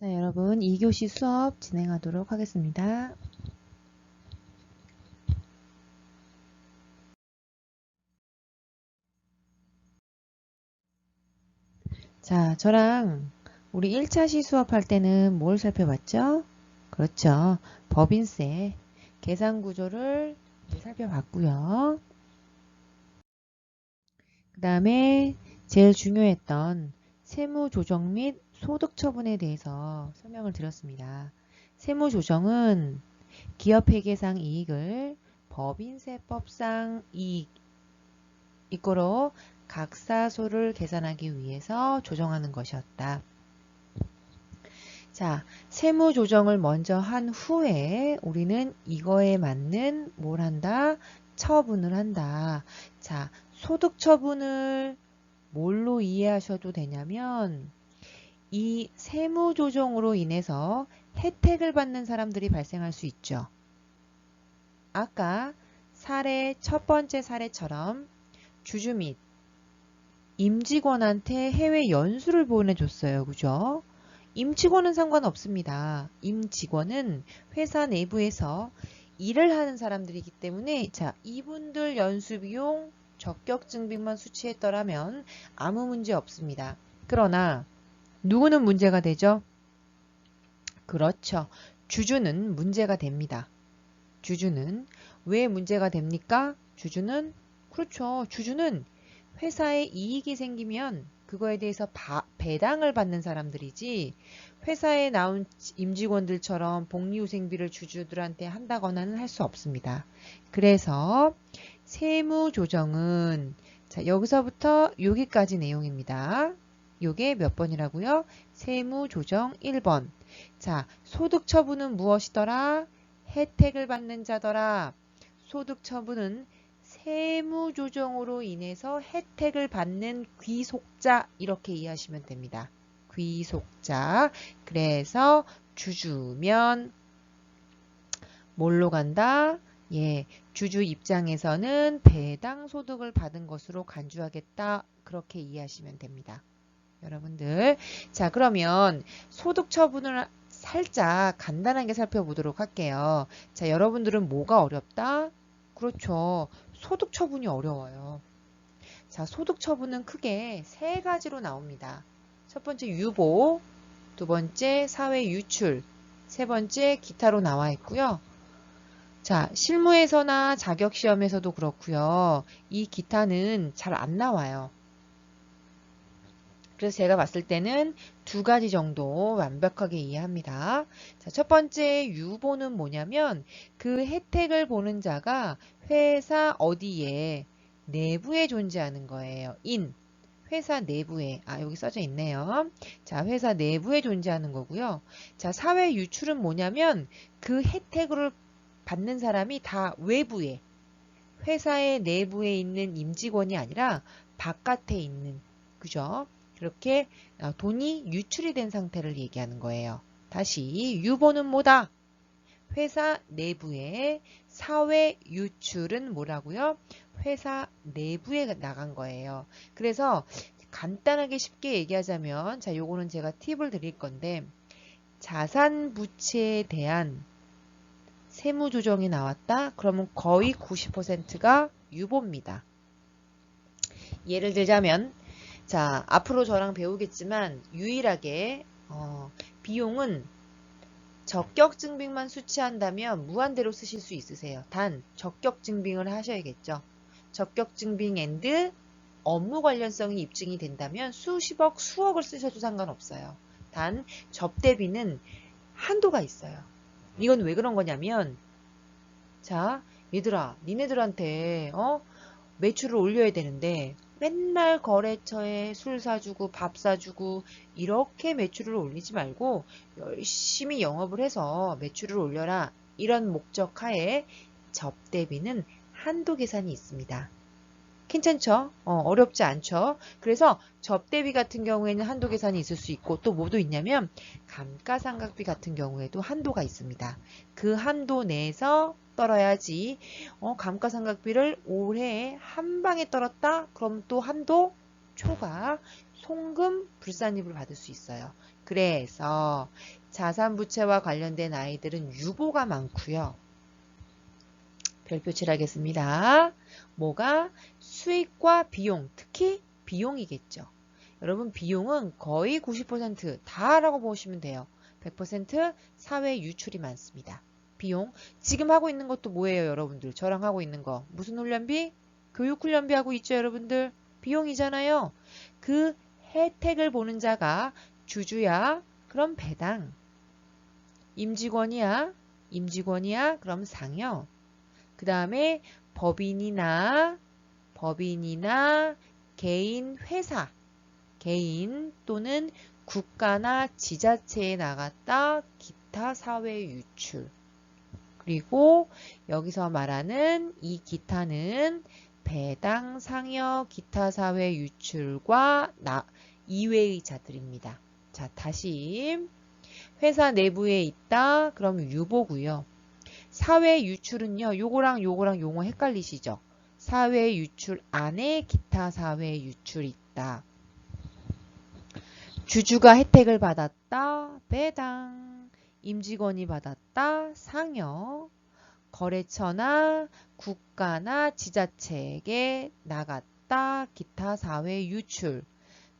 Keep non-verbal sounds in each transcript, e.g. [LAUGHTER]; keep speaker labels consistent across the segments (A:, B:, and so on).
A: 자, 여러분 2교시 수업 진행하도록 하겠습니다. 자, 저랑 우리 1차 시 수업할 때는 뭘 살펴봤죠? 그렇죠. 법인세 계산 구조를 살펴봤고요. 그 다음에 제일 중요했던 세무 조정 및 소득 처분에 대해서 설명을 드렸습니다. 세무 조정은 기업 회계상 이익을 법인세법상 이익 이거로 각사소를 계산하기 위해서 조정하는 것이었다. 자, 세무 조정을 먼저 한 후에 우리는 이거에 맞는 뭘 한다? 처분을 한다. 자, 소득 처분을 뭘로 이해하셔도 되냐면 이 세무 조정으로 인해서 혜택을 받는 사람들이 발생할 수 있죠. 아까 사례 첫 번째 사례처럼 주주 및 임직원한테 해외 연수를 보내줬어요. 그죠? 임직원은 상관없습니다. 임직원은 회사 내부에서 일을 하는 사람들이기 때문에 자 이분들 연수 비용 적격증빙만 수취했더라면 아무 문제 없습니다. 그러나 누구는 문제가 되죠? 그렇죠. 주주는 문제가 됩니다. 주주는 왜 문제가 됩니까? 주주는 그렇죠. 주주는 회사에 이익이 생기면 그거에 대해서 바, 배당을 받는 사람들이지 회사에 나온 임직원들처럼 복리후생비를 주주들한테 한다거나는 할 수 없습니다. 그래서 세무조정은 자 여기서부터 여기까지 내용입니다. 요게 몇 번이라고요? 세무조정 1번. 자, 소득처분은 무엇이더라? 혜택을 받는 자더라. 소득처분은 세무조정으로 인해서 혜택을 받는 귀속자 이렇게 이해하시면 됩니다. 귀속자. 그래서 주주면 뭘로 간다? 예, 주주 입장에서는 배당 소득을 받은 것으로 간주하겠다. 그렇게 이해하시면 됩니다. 여러분들. 자, 그러면 소득 처분을 살짝 간단하게 살펴보도록 할게요. 자, 여러분들은 뭐가 어렵다? 그렇죠. 소득 처분이 어려워요. 자, 소득 처분은 크게 세 가지로 나옵니다. 첫 번째 유보, 두 번째 사회 유출, 세 번째 기타로 나와 있고요. 자, 실무에서나 자격시험에서도 그렇고요. 이 기타는 잘 안 나와요. 그래서 제가 봤을 때는 두 가지 정도 완벽하게 이해합니다. 자, 첫 번째 유보는 뭐냐면 그 혜택을 보는 자가 회사 어디에 내부에 존재하는 거예요. 인 회사 내부에 아 여기 써져 있네요. 자 회사 내부에 존재하는 거고요. 자 사회 유출은 뭐냐면 그 혜택을 받는 사람이 다 외부에 회사의 내부에 있는 임직원이 아니라 바깥에 있는 그죠? 그렇게 어, 돈이 유출이 된 상태를 얘기하는 거예요. 다시 유보는 뭐다? 회사 내부에 사회 유출은 뭐라고요? 회사 내부에 나간 거예요. 그래서 간단하게 쉽게 얘기하자면 자 요거는 제가 팁을 드릴 건데 자산 부채에 대한 세무 조정이 나왔다. 그러면 거의 90%가 유보입니다. 예를 들자면 자, 앞으로 저랑 배우겠지만 유일하게 어, 비용은 적격 증빙만 수취한다면 무한대로 쓰실 수 있으세요. 단 적격 증빙을 하셔야겠죠. 적격 증빙 앤드 업무 관련성이 입증이 된다면 수십억, 수억을 쓰셔도 상관없어요. 단 접대비는 한도가 있어요. 이건 왜 그런 거냐면 자 얘들아 니네들한테 어 매출을 올려야 되는데 맨날 거래처에 술 사주고 밥 사주고 이렇게 매출을 올리지 말고 열심히 영업을 해서 매출을 올려라 이런 목적 하에 접대비는 한도 계산이 있습니다. 괜찮죠? 어, 렵지 않죠? 그래서 접대비 같은 경우에는 한도 계산이 있을 수 있고 또 뭐도 있냐면 감가상각비 같은 경우에도 한도가 있습니다. 그 한도 내에서 떨어야지 어, 감가상각비를 올해 한 방에 떨었다? 그럼 또 한도 초과 송금 불산입을 받을 수 있어요. 그래서 자산부채와 관련된 아이들은 유보가 많고요. 별표 칠하겠습니다. 뭐가 수익과 비용, 특히 비용이겠죠. 여러분 비용은 거의 90% 다라고 보시면 돼요. 100% 사회 유출이 많습니다. 비용. 지금 하고 있는 것도 뭐예요, 여러분들? 저랑 하고 있는 거. 무슨 훈련비? 교육 훈련비 하고 있죠, 여러분들? 비용이잖아요. 그 혜택을 보는 자가 주주야, 그럼 배당. 임직원이야, 임직원이야, 그럼 상여. 그 다음에 법인이나, 법인이나 개인 회사, 개인 또는 국가나 지자체에 나갔다 기타 사회 유출. 그리고 여기서 말하는 이 기타는 배당, 상여, 기타 사회 유출과 나, 이외의 자들입니다. 자, 다시 회사 내부에 있다. 그럼 유보고요. 사회 유출은요. 요거랑 요거랑 용어 헷갈리시죠? 사회 유출 안에 기타 사회 유출이 있다. 주주가 혜택을 받았다. 배당. 임직원이 받았다. 상여. 거래처나 국가나 지자체에게 나갔다. 기타 사회 유출.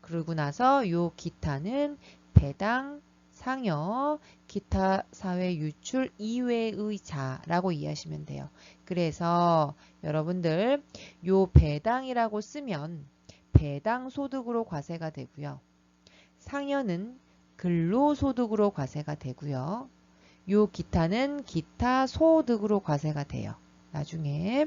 A: 그러고 나서 요 기타는 배당, 상여, 기타 사회 유출 이외의 자라고 이해하시면 돼요. 그래서 여러분들 요 배당이라고 쓰면 배당 소득으로 과세가 되고요. 상여는 근로소득으로 과세가 되고요. 요 기타는 기타 소득으로 과세가 돼요. 나중에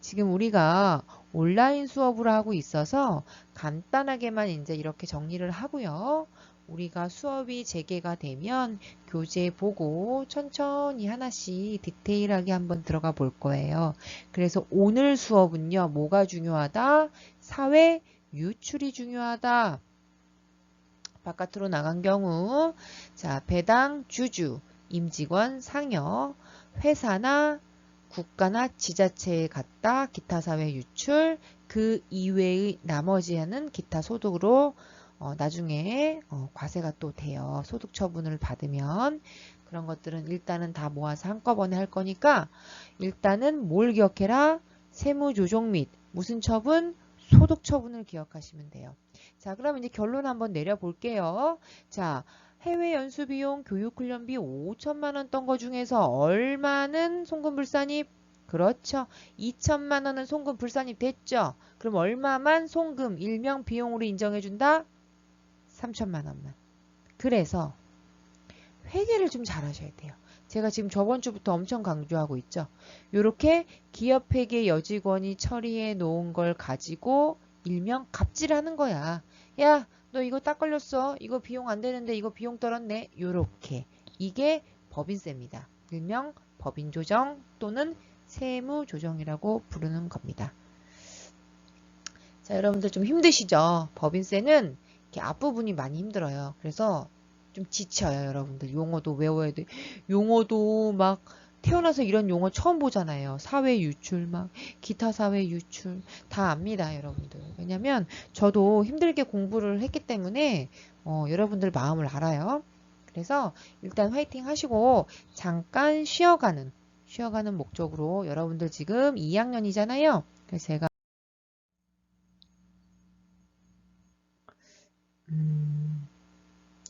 A: 지금 우리가 온라인 수업을 하고 있어서 간단하게만 이제 이렇게 정리를 하고요. 우리가 수업이 재개가 되면 교재 보고 천천히 하나씩 디테일하게 한번 들어가 볼 거예요. 그래서 오늘 수업은요, 뭐가 중요하다? 사회 유출이 중요하다. 바깥으로 나간 경우, 자, 배당, 주주, 임직원, 상여, 회사나 국가나 지자체에 갔다 기타 사회 유출, 그 이외의 나머지 하는 기타 소득으로 어, 나중에 어, 과세가 또 돼요. 소득 처분을 받으면 그런 것들은 일단은 다 모아서 한꺼번에 할 거니까 일단은 뭘 기억해라? 세무 조정 및 무슨 처분? 소득 처분을 기억하시면 돼요. 자, 그럼 이제 결론 한번 내려볼게요. 자, 해외 연수 비용, 교육 훈련비 5천만 원 떤 거 중에서 얼마는 송금 불산입? 그렇죠. 2천만 원은 송금 불산입 됐죠. 그럼 얼마만 송금 일명 비용으로 인정해 준다? 3천만 원만. 그래서 회계를 좀 잘하셔야 돼요. 제가 지금 저번 주부터 엄청 강조하고 있죠. 이렇게 기업 회계 여직원이 처리해 놓은 걸 가지고 일명 갑질하는 거야. 야, 너 이거 딱 걸렸어. 이거 비용 안 되는데 이거 비용 떨었네. 요렇게. 이게 법인세입니다. 일명 법인 조정 또는 세무 조정이라고 부르는 겁니다. 자, 여러분들 좀 힘드시죠? 법인세는 이렇게 앞부분이 많이 힘들어요. 그래서 좀 지쳐요, 여러분들. 용어도 외워야 돼. 용어도 막 태어나서 이런 용어 처음 보잖아요. 사회 유출, 막 기타 사회 유출 다 압니다, 여러분들. 왜냐면 저도 힘들게 공부를 했기 때문에 어, 여러분들 마음을 알아요. 그래서 일단 화이팅 하시고 잠깐 쉬어가는 쉬어가는 목적으로 여러분들 지금 2학년이잖아요. 그래서 제가 음,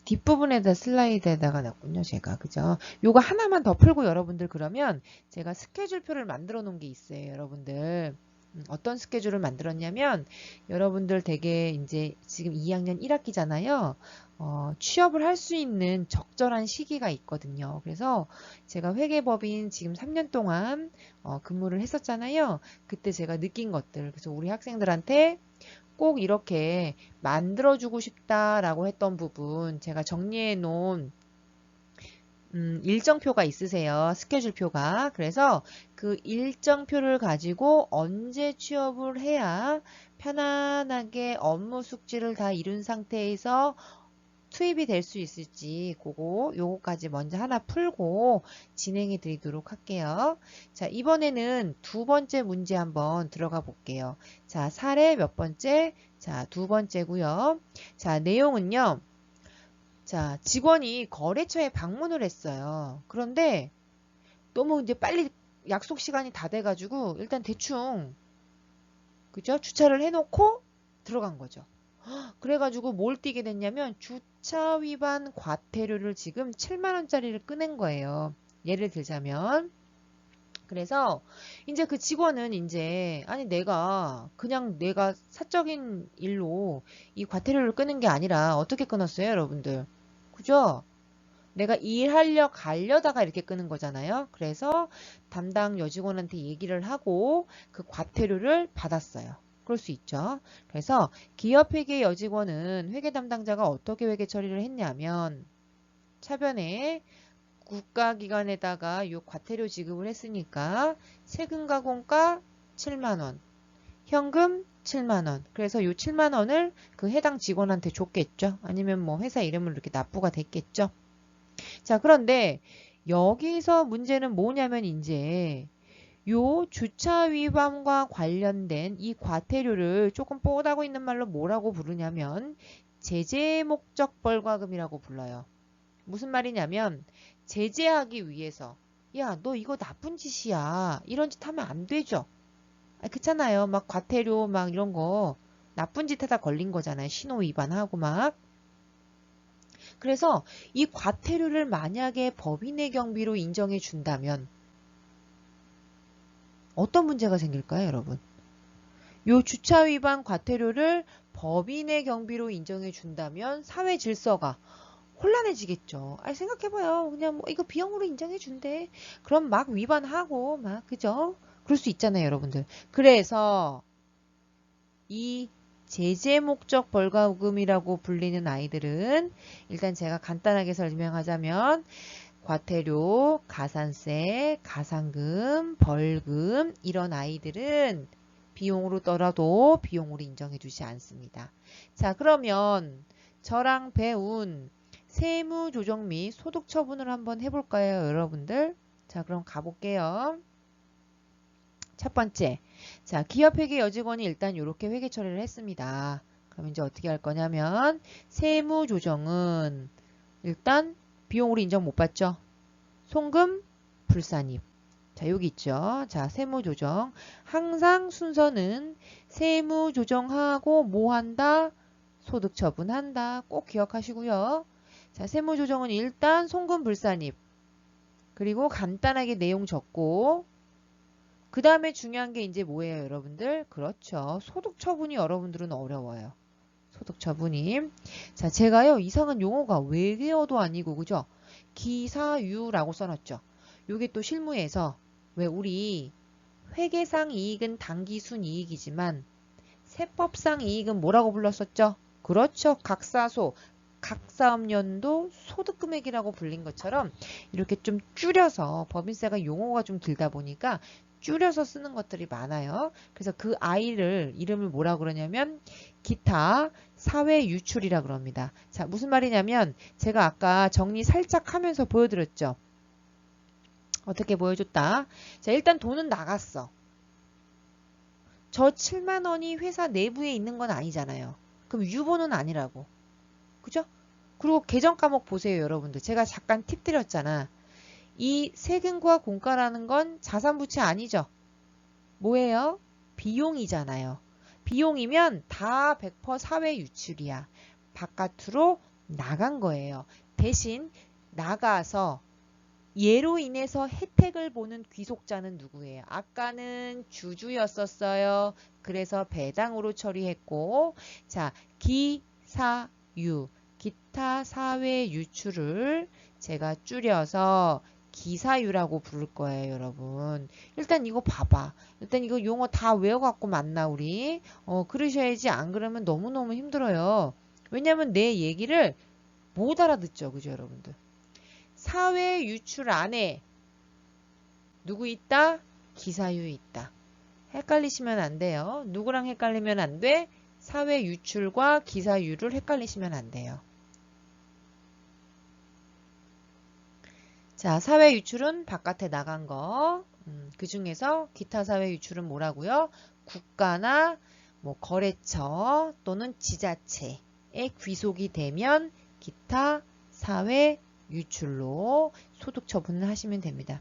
A: 뒷부분에다 슬라이드에다가 놨군요, 제가. 그죠? 요거 하나만 더 풀고 여러분들 그러면 제가 스케줄표를 만들어 놓은 게 있어요, 여러분들. 음, 어떤 스케줄을 만들었냐면 여러분들 되게 이제 지금 2학년 1학기잖아요. 어, 취업을 할 수 있는 적절한 시기가 있거든요. 그래서 제가 회계법인 지금 3년 동안 어, 근무를 했었잖아요. 그때 제가 느낀 것들. 그래서 우리 학생들한테 꼭 이렇게 만들어주고 싶다라고 했던 부분 제가 정리해 놓은 음, 일정표가 있으세요. 스케줄표가. 그래서 그 일정표를 가지고 언제 취업을 해야 편안하게 업무 숙지를 다 이룬 상태에서 투입이 될 수 있을지 그거 요거까지 먼저 하나 풀고 진행해 드리도록 할게요. 자, 이번에는 두 번째 문제 한번 들어가 볼게요. 자, 사례 몇 번째? 자, 두 번째고요. 자, 내용은요. 자, 직원이 거래처에 방문을 했어요. 그런데 너무 이제 빨리 약속 시간이 다 돼가지고 일단 대충 그죠? 주차를 해놓고 들어간 거죠. 그래가지고 뭘 띄게 됐냐면 주차 위반 과태료를 지금 7만원짜리를 꺼낸 거예요. 예를 들자면 그래서 이제 그 직원은 이제 아니 내가 그냥 내가 사적인 일로 이 과태료를 끄는 게 아니라 어떻게 끊었어요 여러분들 그죠? 내가 일하려 가려다가 이렇게 끄는 거잖아요. 그래서 담당 여직원한테 얘기를 하고 그 과태료를 받았어요. 그럴 수 있죠. 그래서 기업 회계 여직원은 회계 담당자가 어떻게 회계 처리를 했냐면 차변에 국가기관에다가 이 과태료 지급을 했으니까 세금과 공가 7만원, 현금 7만원. 그래서 이 7만원을 그 해당 직원한테 줬겠죠. 아니면 뭐 회사 이름을 이렇게 납부가 됐겠죠. 자, 그런데 여기서 문제는 뭐냐면 이제 요 주차 위반과 관련된 이 과태료를 조금 뽀다고 있는 말로 뭐라고 부르냐면 제재 목적 벌과금이라고 불러요. 무슨 말이냐면 제재하기 위해서 야 너 이거 나쁜 짓이야 이런 짓 하면 안 되죠. 아, 그렇잖아요. 막 과태료 막 이런 거 나쁜 짓 하다 걸린 거잖아요. 신호 위반하고 막. 그래서 이 과태료를 만약에 법인의 경비로 인정해 준다면 어떤 문제가 생길까요, 여러분? 요 주차 위반 과태료를 법인의 경비로 인정해 준다면 사회 질서가 혼란해지겠죠. 아 생각해봐요. 그냥 뭐 이거 비용으로 인정해 준대. 그럼 막 위반하고 막 그죠? 그럴 수 있잖아요, 여러분들. 그래서 이 제재 목적 벌가금이라고 불리는 아이들은 일단 제가 간단하게 설명하자면 과태료, 가산세, 가상금, 벌금 이런 아이들은 비용으로 떨어도 비용으로 인정해 주지 않습니다. 자 그러면 저랑 배운 세무 조정 및 소득 처분을 한번 해볼까요 여러분들? 자 그럼 가볼게요. 첫 번째 자 기업회계 여직원이 일단 이렇게 회계 처리를 했습니다. 그럼 이제 어떻게 할 거냐면 세무 조정은 일단 비용으로 인정 못 받죠. 송금, 불산입. 자, 여기 있죠. 자, 세무 조정. 항상 순서는 세무 조정하고 뭐 한다? 소득 처분한다. 꼭 기억하시고요. 자, 세무 조정은 일단 송금, 불산입. 그리고 간단하게 내용 적고 그 다음에 중요한 게 이제 뭐예요, 여러분들? 그렇죠. 소득 처분이 여러분들은 어려워요. 소득 처분이. 자, 제가요, 이상한 용어가 외계어도 아니고, 그죠? 기사유라고 써놨죠. 요게 또 실무에서 왜 우리 회계상 이익은 당기순 이익이지만 세법상 이익은 뭐라고 불렀었죠? 그렇죠. 각사소, 각사업연도 소득금액이라고 불린 것처럼 이렇게 좀 줄여서 법인세가 용어가 좀 길다 보니까 줄여서 쓰는 것들이 많아요. 그래서 그 아이를 이름을 뭐라 그러냐면 기타 사회 유출이라 그럽니다. 자, 무슨 말이냐면 제가 아까 정리 살짝 하면서 보여드렸죠. 어떻게 보여줬다. 자, 일단 돈은 나갔어. 저 7만 원이 회사 내부에 있는 건 아니잖아요. 그럼 유보는 아니라고. 그죠? 그리고 계정 과목 보세요, 여러분들. 제가 잠깐 팁 드렸잖아. 이 세금과 공가라는 건 자산부채 아니죠? 뭐예요? 비용이잖아요. 비용이면 다 100% 사회 유출이야. 바깥으로 나간 거예요. 대신 나가서 예로 인해서 혜택을 보는 귀속자는 누구예요? 아까는 주주였었어요. 그래서 배당으로 처리했고 자 기사유 기타 사회 유출을 제가 줄여서 기사유라고 부를 거예요, 여러분. 일단 이거 봐봐. 일단 이거 용어 다 외워갖고 만나, 우리. 어, 그러셔야지. 안 그러면 너무너무 힘들어요. 왜냐면 내 얘기를 못 알아듣죠, 그죠, 여러분들. 사회 유출 안에 누구 있다? 기사유 있다. 헷갈리시면 안 돼요. 누구랑 헷갈리면 안 돼? 사회 유출과 기사유를 헷갈리시면 안 돼요. 자, 사회 유출은 바깥에 나간 거. 음, 그 중에서 기타 사회 유출은 뭐라고요? 국가나 뭐 거래처 또는 지자체에 귀속이 되면 기타 사회 유출로 소득 처분을 하시면 됩니다.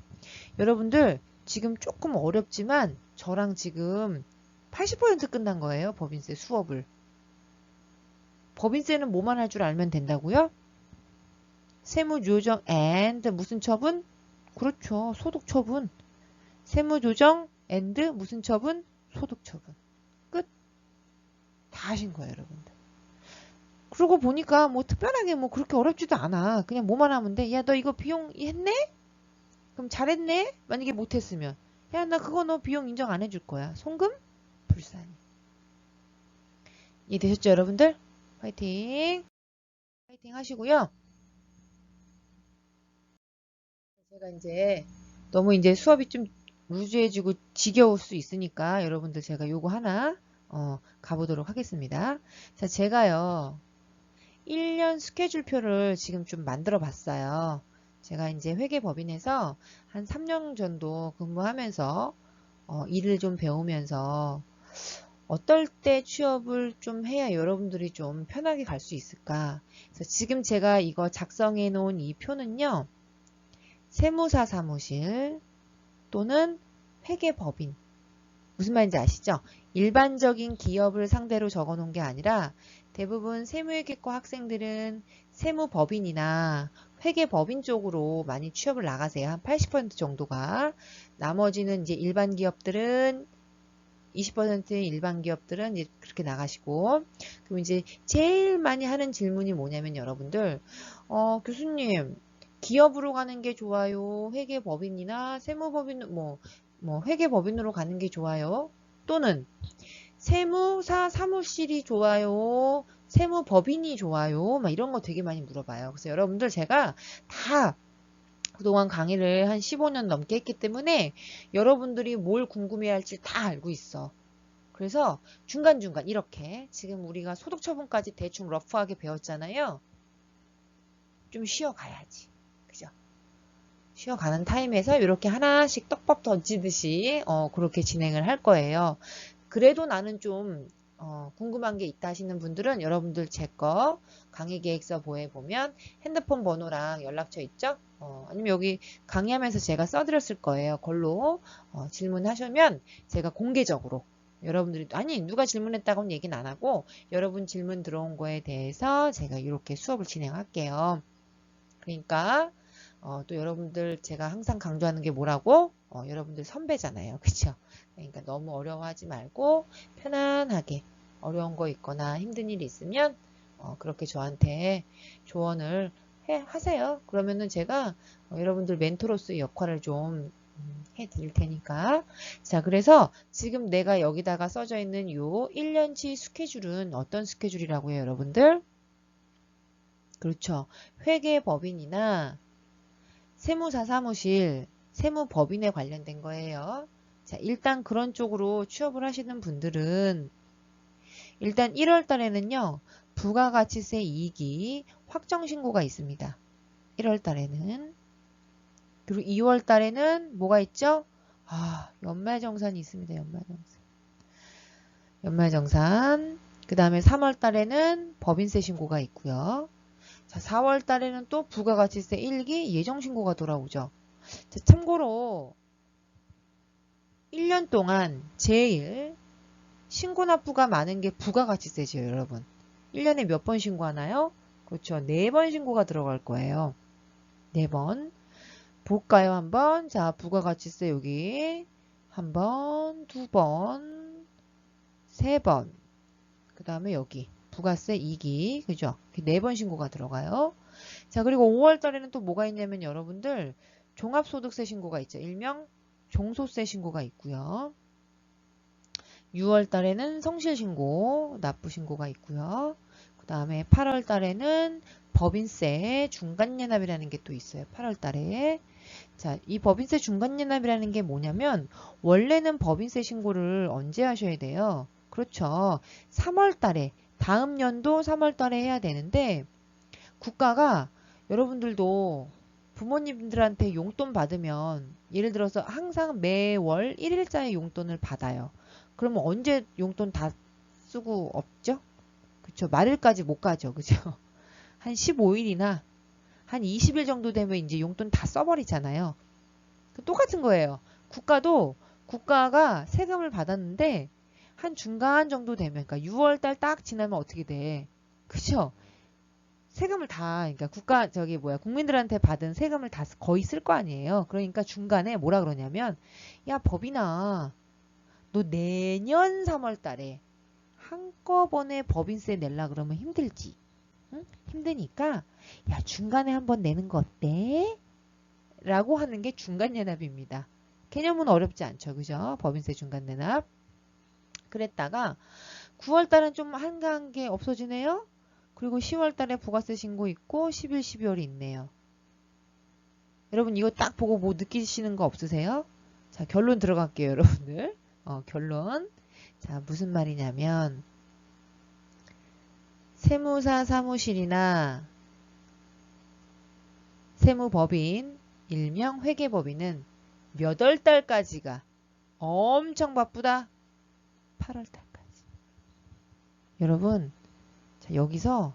A: 여러분들 지금 조금 어렵지만 저랑 지금 80% 끝난 거예요. 법인세 수업을. 법인세는 뭐만 할 줄 알면 된다고요? 세무조정 and 무슨 처분? 그렇죠. 소득 처분. 세무조정 and 무슨 처분? 소득 처분. 끝. 다 하신 거예요, 여러분들. 그러고 보니까 뭐 특별하게 뭐 그렇게 어렵지도 않아. 그냥 뭐만 하면 돼. 야, 너 이거 비용 했네? 그럼 잘했네? 만약에 못했으면. 야, 나 그거 너 비용 인정 안 해줄 거야. 송금? 불산이. 이해되셨죠, 여러분들? 화이팅! 화이팅 하시고요. 제가 이제 너무 이제 수업이 좀 루즈해지고 지겨울 수 있으니까 여러분들 제가 요거 하나 어, 가보도록 하겠습니다. 자, 제가요 1년 스케줄표를 지금 좀 만들어 봤어요. 제가 이제 회계법인에서 한 3년 정도 근무하면서 어, 일을 좀 배우면서 어떨 때 취업을 좀 해야 여러분들이 좀 편하게 갈 수 있을까? 그래서 지금 제가 이거 작성해 놓은 이 표는요. 세무사 사무실 또는 회계법인 무슨 말인지 아시죠? 일반적인 기업을 상대로 적어 놓은 게 아니라 대부분 세무회계과 학생들은 세무법인이나 회계법인 쪽으로 많이 취업을 나가세요. 한 80% 정도가. 나머지는 이제 일반 기업들은 20% 일반 기업들은 이제 그렇게 나가시고 그럼 이제 제일 많이 하는 질문이 뭐냐면 여러분들 어 교수님 기업으로 가는 게 좋아요. 회계법인이나 세무법인 뭐, 뭐 회계법인으로 가는 게 좋아요. 또는 세무사 사무실이 좋아요. 세무법인이 좋아요. 막 이런 거 되게 많이 물어봐요. 그래서 여러분들 제가 다 그동안 강의를 한 15년 넘게 했기 때문에 여러분들이 뭘 궁금해 할지 다 알고 있어. 그래서 중간중간 이렇게 지금 우리가 소득처분까지 대충 러프하게 배웠잖아요. 좀 쉬어가야지. 쉬어가는 타임에서 이렇게 하나씩 떡밥 던지듯이 어, 그렇게 진행을 할 거예요. 그래도 나는 좀 어, 궁금한 게 있다 하시는 분들은 여러분들 제 거 강의 계획서 보에 보면 핸드폰 번호랑 연락처 있죠? 어, 아니면 여기 강의하면서 제가 써드렸을 거예요. 걸로 어, 질문하시면 제가 공개적으로 여러분들이 아니 누가 질문했다고는 얘기는 안 하고 여러분 질문 들어온 거에 대해서 제가 이렇게 수업을 진행할게요. 그러니까 어, 또 여러분들 제가 항상 강조하는 게 뭐라고? 어, 여러분들 선배잖아요. [LAUGHS] 그쵸? 그러니까 너무 어려워하지 말고 편안하게 어려운 거 있거나 힘든 일이 있으면 어, 그렇게 저한테 조언을 해, 하세요. 그러면은 제가 어, 여러분들 멘토로서의 역할을 좀 음, 해드릴 테니까. 자, 그래서 지금 내가 여기다가 써져 있는 요 1년치 스케줄은 어떤 스케줄이라고요, 여러분들? 그렇죠. 회계법인이나 세무사 사무실, 세무법인에 관련된 거예요. 자, 일단 그런 쪽으로 취업을 하시는 분들은 일단 1월 달에는요. 부가가치세 이익이 확정 신고가 있습니다. 1월 달에는 그리고 2월 달에는 뭐가 있죠? 아, 연말정산이 있습니다. 연말정산. 연말정산. 그 다음에 3월 달에는 법인세 신고가 있고요. 자, 4월 달에는 또 부가가치세 1기 예정신고가 돌아오죠. 자, 참고로 1년 동안 제일 신고 납부가 많은 게 부가가치세죠, 여러분. 1년에 몇 번 신고하나요? 그렇죠. 4번 신고가 들어갈 거예요. 4번. 볼까요, 한번? 자, 부가가치세 여기. 한 번, 두 번, 세 번. 그 다음에 여기. 부가세 2기. 그죠? 4번 신고가 들어가요. 자, 그리고 5월 달에는 또 뭐가 있냐면 여러분들 종합소득세 신고가 있죠. 일명 종소세 신고가 있고요. 6월 달에는 성실 신고, 납부 신고가 있고요. 그 다음에 8월 달에는 법인세 중간연납이라는 게 또 있어요. 8월 달에. 자, 이 법인세 중간연납이라는 게 뭐냐면 원래는 법인세 신고를 언제 하셔야 돼요? 그렇죠. 3월 달에 다음 연도 3월 달에 해야 되는데 국가가 여러분들도 부모님들한테 용돈 받으면 예를 들어서 항상 매월 1일자의 용돈을 받아요. 그러면 언제 용돈 다 쓰고 없죠? 그쵸. 말일까지 못 가죠. 그죠? [LAUGHS] 한 15일이나 한 20일 정도 되면 이제 용돈 다 써버리잖아요. 똑같은 거예요. 국가도 국가가 세금을 받았는데 한 중간 정도 되면 그러니까 6월 달 딱 지나면 어떻게 돼? 그죠? 세금을 다 그러니까 국가 저기 뭐야 국민들한테 받은 세금을 다 거의 쓸 거 아니에요. 그러니까 중간에 뭐라 그러냐면 야 법이나 너 내년 3월 달에 한꺼번에 법인세 낼라 그러면 힘들지. 응? 힘드니까 야 중간에 한번 내는 거 어때? 라고 하는 게 중간연합입니다. 개념은 어렵지 않죠. 그죠? 법인세 중간연합. 그랬다가 9월 달은 좀 한가한 게 없어지네요. 그리고 10월 달에 부가세 신고 있고 11, 12월이 있네요. 여러분 이거 딱 보고 뭐 느끼시는 거 없으세요? 자 결론 들어갈게요 여러분들. 어, 결론. 자 무슨 말이냐면 세무사 사무실이나 세무법인 일명 회계법인은 몇 월 달까지가 엄청 바쁘다. 8월 달까지. 여러분, 자, 여기서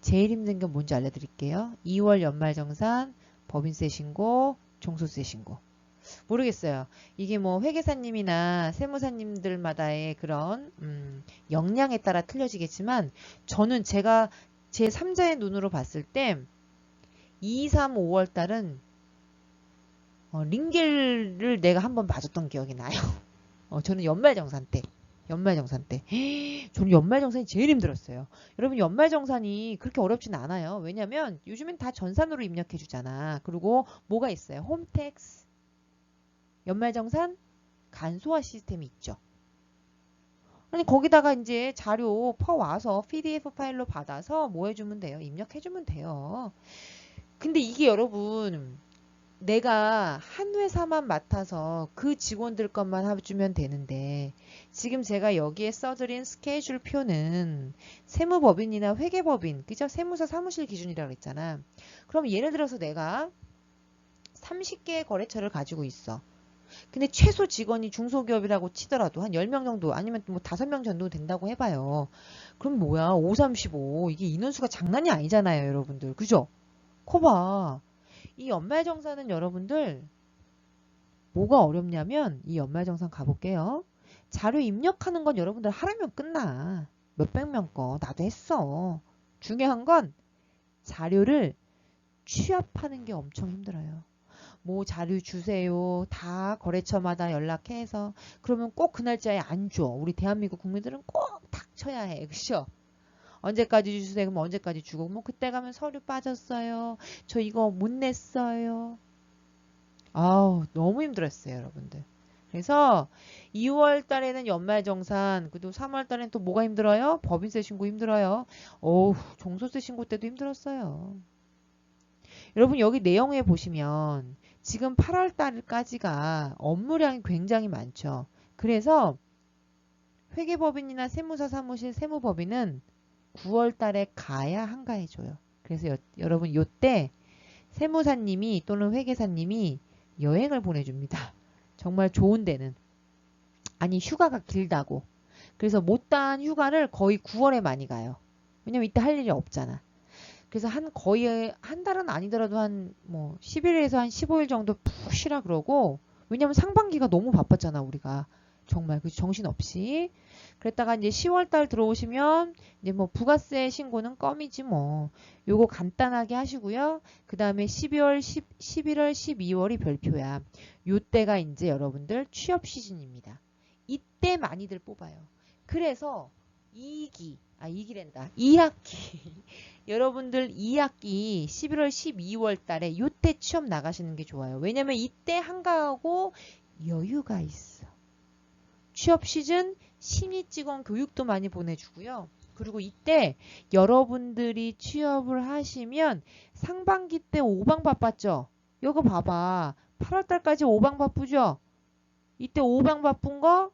A: 제일 힘든 게 뭔지 알려드릴게요. 2월 연말 정산, 법인세 신고, 종소세 신고. 모르겠어요. 이게 뭐 회계사님이나 세무사님들마다의 그런 음, 역량에 따라 틀려지겠지만 저는 제가 제 3자의 눈으로 봤을 때 2, 3, 5월 달은 어, 링겔을 내가 한번 맞았던 기억이 나요. [LAUGHS] 어, 저는 연말정산 때. 연말정산 때. 저는 연말정산이 제일 힘들었어요. 여러분 연말정산이 그렇게 어렵진 않아요. 왜냐면 요즘엔 다 전산으로 입력해 주잖아. 그리고 뭐가 있어요? 홈택스. 연말정산 간소화 시스템이 있죠. 아니 거기다가 이제 자료 퍼 와서 PDF 파일로 받아서 뭐 해주면 돼요? 입력해주면 돼요. 근데 이게 여러분 내가 한 회사만 맡아서 그 직원들 것만 해주면 되는데 지금 제가 여기에 써드린 스케줄 표는 세무법인이나 회계법인 그죠? 세무사 사무실 기준이라고 그랬잖아. 그럼 예를 들어서 내가 30개의 거래처를 가지고 있어. 근데 최소 직원이 중소기업이라고 치더라도 한 10명 정도 아니면 뭐 5명 정도 된다고 해봐요. 그럼 뭐야 5, 35 이게 인원수가 장난이 아니잖아요 여러분들 그죠? 커봐. 이 연말정산은 여러분들 뭐가 어렵냐면 이 연말정산 가볼게요. 자료 입력하는 건 여러분들 하루면 끝나. 몇백 명 거 나도 했어. 중요한 건 자료를 취합하는 게 엄청 힘들어요. 뭐 자료 주세요. 다 거래처마다 연락해서 그러면 꼭 그 날짜에 안 줘. 우리 대한민국 국민들은 꼭 닥쳐야 해. 그죠? 언제까지 주세요? 그럼 언제까지 주고 뭐 그때 가면 서류 빠졌어요. 저 이거 못 냈어요. 아우 너무 힘들었어요 여러분들. 그래서 2월 달에는 연말 정산, 그리고 3월 달에는 또 뭐가 힘들어요? 법인세 신고 힘들어요. 어우, 종소세 신고 때도 힘들었어요. 여러분 여기 내용에 보시면 지금 8월 달까지가 업무량이 굉장히 많죠. 그래서 회계법인이나 세무사 사무실 세무법인은 9월 달에 가야 한가해줘요. 그래서 여, 여러분 요때 세무사님이 또는 회계사님이 여행을 보내줍니다. [LAUGHS] 정말 좋은 데는. 아니 휴가가 길다고. 그래서 못다한 휴가를 거의 9월에 많이 가요. 왜냐면 이때 할 일이 없잖아. 그래서 한 거의 한 달은 아니더라도 한 뭐 10일에서 한 15일 정도 푹 쉬라 그러고 왜냐면 상반기가 너무 바빴잖아 우리가 정말 그 정신 없이. 그랬다가 이제 10월 달 들어오시면 이제 뭐 부가세 신고는 껌이지 뭐. 요거 간단하게 하시고요. 그 다음에 12월 10, 11월 12월이 별표야. 요때가 이제 여러분들 취업 시즌입니다. 이때 많이들 뽑아요. 그래서 2기 아 2기랜다. 2학기. [LAUGHS] 여러분들 2학기 11월 12월 달에 요때 취업 나가시는 게 좋아요. 왜냐면 이때 한가하고 여유가 있어. 취업 시즌 신입 직원 교육도 많이 보내주고요. 그리고 이때 여러분들이 취업을 하시면 상반기 때 5방 바빴죠? 이거 봐봐. 8월 달까지 5방 바쁘죠? 이때 5방 바쁜 거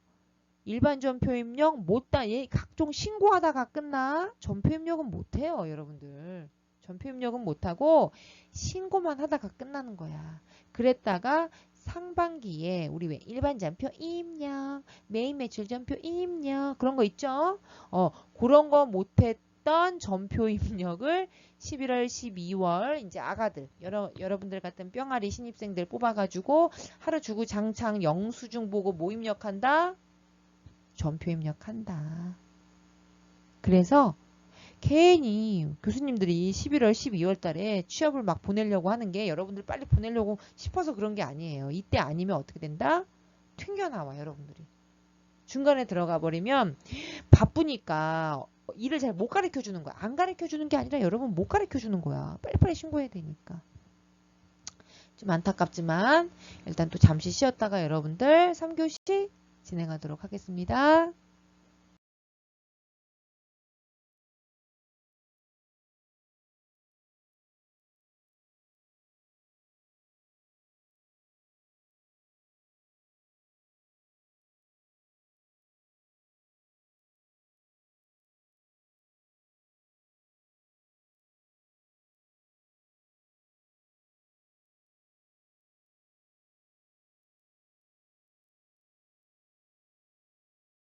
A: 일반 전표 입력 못다 얘 각종 신고하다가 끝나 전표 입력은 못해요 여러분들 전표 입력은 못하고 신고만 하다가 끝나는 거야. 그랬다가 상반기에 우리 왜 일반 잔표 입력, 메인 매출 전표 입력 그런 거 있죠? 어, 그런 거 못했던 전표 입력을 11월, 12월 이제 아가들 여러 여러분들 같은 뿅아리 신입생들 뽑아가지고 하루 주고 장창 영수증 보고 뭐 입력한다? 전표 입력한다. 그래서 괜히 교수님들이 11월, 12월 달에 취업을 막 보내려고 하는 게 여러분들 빨리 보내려고 싶어서 그런 게 아니에요. 이때 아니면 어떻게 된다? 튕겨나와, 여러분들이. 중간에 들어가 버리면 바쁘니까 일을 잘 못 가르쳐 주는 거야. 안 가르쳐 주는 게 아니라 여러분 못 가르쳐 주는 거야. 빨리빨리 신고해야 되니까. 좀 안타깝지만 일단 또 잠시 쉬었다가 여러분들 3교시 진행하도록 하겠습니다.